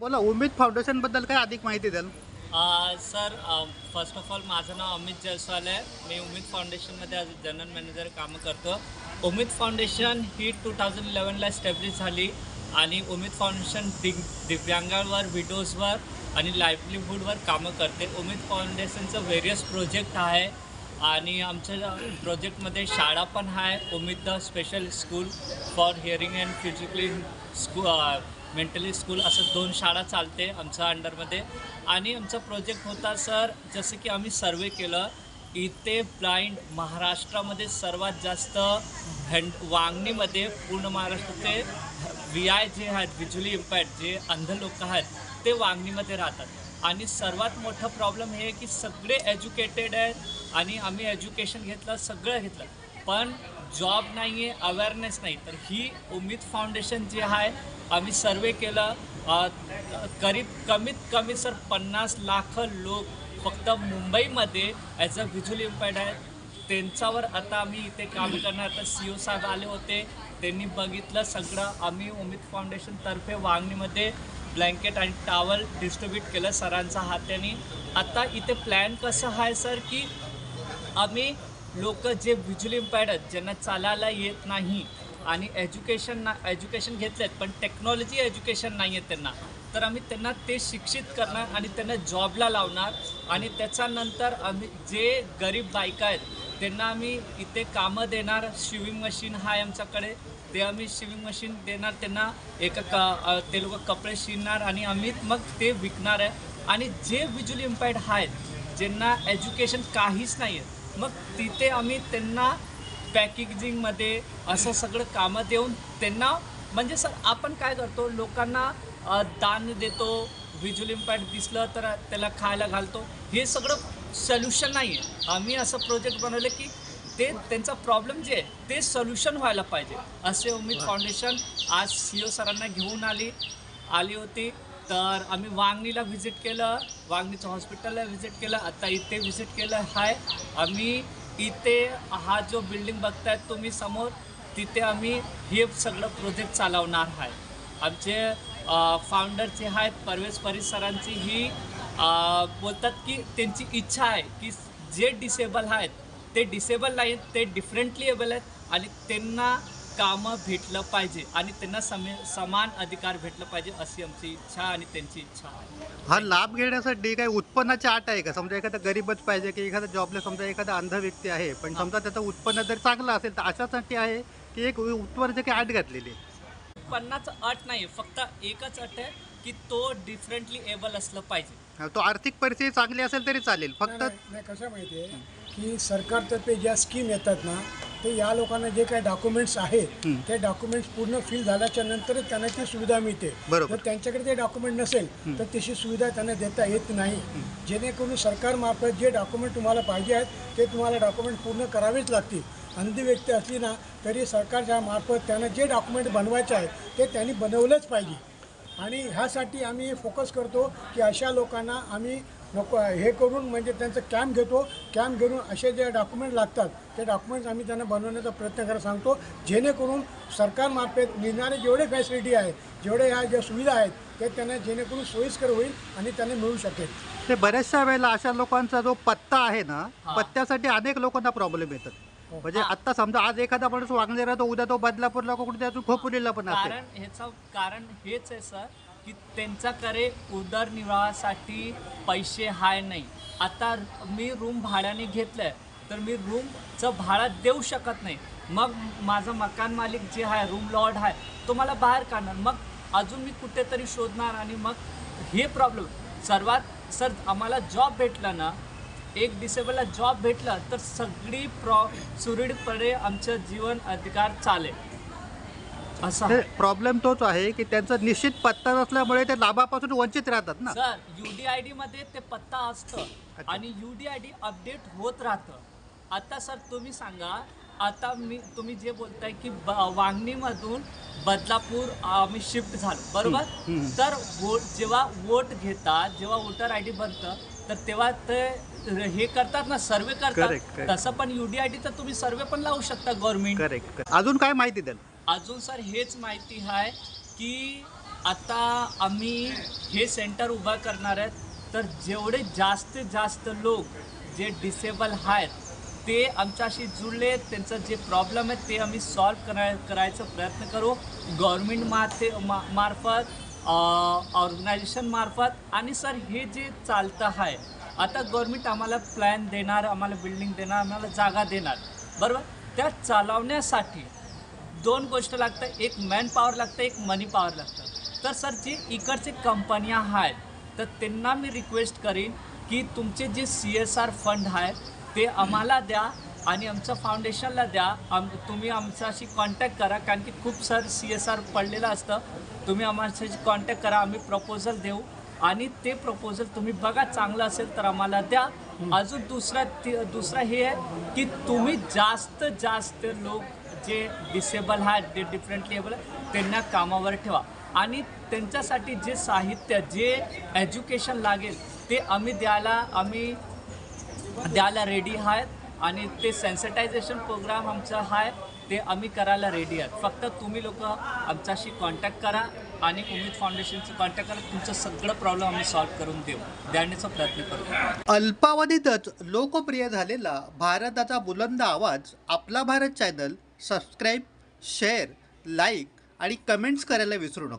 बोला उमेद फाउंडेशनबद्दल काय अधिक माहिती द्याल? सर फर्स्ट ऑफ ऑल माझं नाव अमित जयस्वाल आहे. मी उमेद फाउंडेशनमध्ये आज जनरल मॅनेजर कामं करतो. उमेद फाउंडेशन ही टू थाउजंड इलेवनला एस्टॅब्लिश झाली आणि उमेद फाउंडेशन दिग दिव्यांगांवर विडोजवर आणि लाईव्हलीहूडवर कामं करते. उमेद फाउंडेशनचं व्हेरियस प्रोजेक्ट आहे आणि आमच्या प्रोजेक्टमध्ये शाळा पण आहे. Umed special school for hearing and physically skew mentally school असं दोन शाळा चालते आमच्या अंडरमध्ये. आणि आमचा प्रोजेक्ट होता सर जसं की आम्ही सर्वे केलं इथे ब्लाइंड महाराष्ट्रामध्ये सर्वात जास्त हँड वांगणीमध्ये पूर्ण महाराष्ट्राचे व्ही आय जे आहेत व्हिज्युअली इम्पॅक्ट जे अंध लोक आहेत ते वांगणीमध्ये राहतात. आणि सर्वात मोठा प्रॉब्लेम हे आहे की सगळे एज्युकेटेड आहेत आणि आम्ही एज्युकेशन घेतलं सगळं घेतलं. पण जॉब नाही आहे अवेअरनेस नाही. तर ही उमेद फाउंडेशन जे आहे आम्ही सर्वे केलं. करीब कमीत कमी सर पन्नास लाख लोक फक्त मुंबईमध्ये ॲज अ व्हिज्युअल इम्पॅक्ट आहे त्यांच्यावर आता आम्ही इथे काम करणार. आता सी ओ साहेब आले होते. त्यांनी बघितलं सगळं. आम्ही उमेद फाउंडेशनतर्फे वांगणीमध्ये ब्लँकेट आणि टावल डिस्ट्रीब्यूट केलं सरांच्या हात्याने आता इथे प्लॅन कसं आहे सर की आम्ही लोक जे व्हिज्युअली इम्पॅर्ड आहेत ज्यांना चालायला येत नाही आणि एज्युकेशन ना एज्युकेशन घेतले आहेत पण टेक्नॉलॉजी एज्युकेशन नाही आहे त्यांना तर आम्ही त्यांना ते शिक्षित करणार आणि त्यांना जॉबला लावणार आणि त्याच्यानंतर आम्ही जे गरीब बायका आहेत त्यांना आम्ही इथे कामं देणार. शिविंग मशीन आहे आमच्याकडे ते आम्ही शिविंग मशीन देणार त्यांना एक क ते लोक कपडे शिवणार आणि आम्ही मग ते विकणार आहे. आणि जे व्हिज्युअली इम्पॅक्ट आहेत ज्यांना एज्युकेशन काहीच नाही आहे मग तिथे आम्ही त्यांना पॅकेजिंगमध्ये असं सगळं कामं देऊन त्यांना म्हणजे सर आपण काय करतो लोकांना दान देतो व्हिज्युअल इम्पॅक्ट दिसलं तर त्याला खायला घालतो. हे सगळं सोल्युशन नाही आहे. आम्ही असं प्रोजेक्ट बनवलं की ते त्यांचा प्रॉब्लेम जे आहे ते सोल्युशन व्हायला पाहिजे. असे उमेद फाउंडेशन आज सी ओ सरांना घेऊन आली आली होती. तर आम्ही वांगणीला व्हिजिट केलं वांगणीचं हॉस्पिटलला व्हिजिट केलं आता इथे व्हिजिट केलं. आहे आम्ही इथे हा जो बिल्डिंग बघतायत तुम्ही समोर तिथे आम्ही हे सगळं प्रोजेक्ट चालवणार आहे आमचे फाउंडरचे आहेत परवेश परिसरांची ही बोलतात की त्यांची इच्छा आहे की जे डिसेबल आहेत ते डिसेबल नाही ते डिफरंटली एबल आहेत. आणि त्यांना कामं भेटलं पाहिजे आणि त्यांना समे समान अधिकार भेटलं पाहिजे अशी आमची इच्छा आणि त्यांची इच्छा आहे. हा लाभ घेण्यासाठी काय उत्पन्नाची आट आहे का? समजा एखादा गरीबच पाहिजे की एखादा जॉबला समजा एखादा अंध व्यक्ती आहे पण समजा त्याचं उत्पन्न जर चांगलं असेल तर अशासाठी आहे की एक उत्पन्नाची काही आट घातलेली आहे. उत्पन्नाचं अट नाही फक्त एकच अट आहे की तो डिफरंटली एबल असलं पाहिजे. तो आर्थिक परिस्थिती चांगली असेल तरी चालेल. फक्त नाही, नाही कसं माहिती आहे की सरकारतर्फे ज्या स्कीम येतात ना ते या लोकांना जे काही डॉक्युमेंट्स आहेत हं. ते डॉक्युमेंट्स पूर्ण फिल झाल्याच्या नंतरच त्यांना ती सुविधा मिळते. बरोबर. जर त्यांच्याकडे ते डॉक्युमेंट नसेल तर तशी सुविधा त्यांना देता येत नाही. जेणेकरून सरकारमार्फत जे डॉक्युमेंट तुम्हाला पाहिजे आहेत ते तुम्हाला डॉक्युमेंट पूर्ण करावेच लागतील. अंधी व्यक्ती असली ना तरी सरकारच्या मार्फत त्यांना जे डॉक्युमेंट बनवायचे आहेत ते त्यांनी बनवलंच पाहिजे. आणि ह्यासाठी आम्ही फोकस करतो की अशा लोकांना आम्ही लोक हे करून म्हणजे त्यांचं कॅम्प घेतो. कॅम्प घेऊन असे जे डॉक्युमेंट लागतात ते डॉक्युमेंट्स आम्ही त्यांना बनवण्याचा प्रयत्न करायला सांगतो. जेणेकरून सरकारमार्फत मिळणारे जेवढे फॅसिलिटी आहेत जेवढे ह्या ज्या सुविधा आहेत ते त्यांना जेणेकरून सोयीस्कर होईल आणि त्यांना मिळू शकेल. ते बऱ्याचशा वेळेला अशा लोकांचा जो पत्ता आहे ना. पत्त्यासाठी अनेक लोकांना प्रॉब्लेम येतात. म्हणजे आता समजा आज एखादा माणूस वागणे राहतो उद्या तो बदलापूरला कुठे अजून खोपुरीला पण असेल कारण ह्याचं कारण हेच आहे सर की त्यांच्याकडे उदरनिर्वाहासाठी पैसे हाय नाही. आता मी रूम भाड्याने घेतलंय तर मी रूमचं भाडं देऊ शकत नाही. मग माझा मकान मालिक जे आहे रूम लॉर्ड आहे तो मला बाहेर काढणार. मग अजून मी कुठेतरी शोधणार आणि मग हे प्रॉब्लेम सर्वात सर आम्हाला जॉब भेटला ना एक डिसेबलला जॉब भेटला तर सगळी प्रॉ सुरळीतपणे आमचं जीवन अधिकार चालेल. असं. आहे. प्रॉब्लेम तोच आहे की त्यांचा निश्चित पत्ता नसल्यामुळे ते लाभापासून वंचित राहतात ना? सर युडीआयडी मध्ये ते पत्ता असतं आणि युडीआयडी अपडेट होत राहतं. आता सर तुम्ही सांगा आता मी तुम्ही जे बोलताय की ब- वांगणीमधून बदलापूर आम्ही शिफ्ट झालो. बरोबर? हम्म. तर वोट जेव्हा वोट घेतात जेव्हा वोटर आय डी बनतं तर तेव्हा ते हे करतात ना सर्वे Correct, करतात. Correct. तसं पण युडीआयडी तर तुम्ही सर्वे पण लावू शकता गव्हर्नमेंट करेक्ट अजून काय माहिती द्याल अजून सर हेच माहिती आहे की आता आम्ही हे सेंटर उभा करणार आहेत. तर जेवढे जास्तीत जास्त लोक जे डिसेबल आहेत ते आमच्याशी जुळले त्यांचं जे प्रॉब्लेम आहे ते आम्ही सॉल्व कराय करायचा प्रयत्न करू. गव्हर्मेंट मार्फे मा मार्फत ऑर्गनायझेशन मार्फत. आणि सर हे जे चालतं आहे आता गव्हर्मेंट आम्हाला प्लॅन देणार आम्हाला बिल्डिंग देणार आम्हाला जागा देणार. बरोबर? त्या चालवण्यासाठी दोन गोष्ट लागतं. एक मॅन पॉवर लागतं एक मनी पॉवर लागतं. तर सर जे इकडचे कंपन्या आहेत तर त्यांना मी रिक्वेस्ट करीन की तुमचे जे सी एस आर फंड आहे ते आम्हाला द्या आणि आमचं फाउंडेशनला द्या. आम तुम्ही आमच्याशी कॉन्टॅक्ट करा कारण की खूप सर सी एस आर पडलेलं असतं. तुम्ही आम्हाला कॉन्टॅक्ट करा आम्ही प्रपोजल देऊ. आणि ते प्रपोजल तुम्ही बघा चांगलं असेल तर आम्हाला द्या. अजून दुसरा दुसरा हे आहे की तुम्ही जास्त जास्त लोक जे डिसेबल आहेत जे डिफरंट एबल त्यांना कामावर ठेवा. आणि त्यांच्यासाठी जे साहित्य जे एज्युकेशन लागेल ते आम्ही द्यायला आम्ही द्यायला रेडी आहेत. आणि ते सेन्सिटायझेशन प्रोग्राम आमचा आहे. ते आम्ही करायला रेडी आहेत. फक्त तुम्ही लोक आमच्याशी कॉन्टॅक्ट करा आणि उमेद फाउंडेशनशी कॉन्टॅक्ट करा. तुमचं सगळं प्रॉब्लेम आम्ही सॉल्व्ह करून देऊ. देण्याचा प्रयत्न करू. अल्पावधीतच लोकप्रिय झालेला भारताचा बुलंद आवाज आपला Bharat channel subscribe share like आणि कमेंट्स करायला विसरू नका.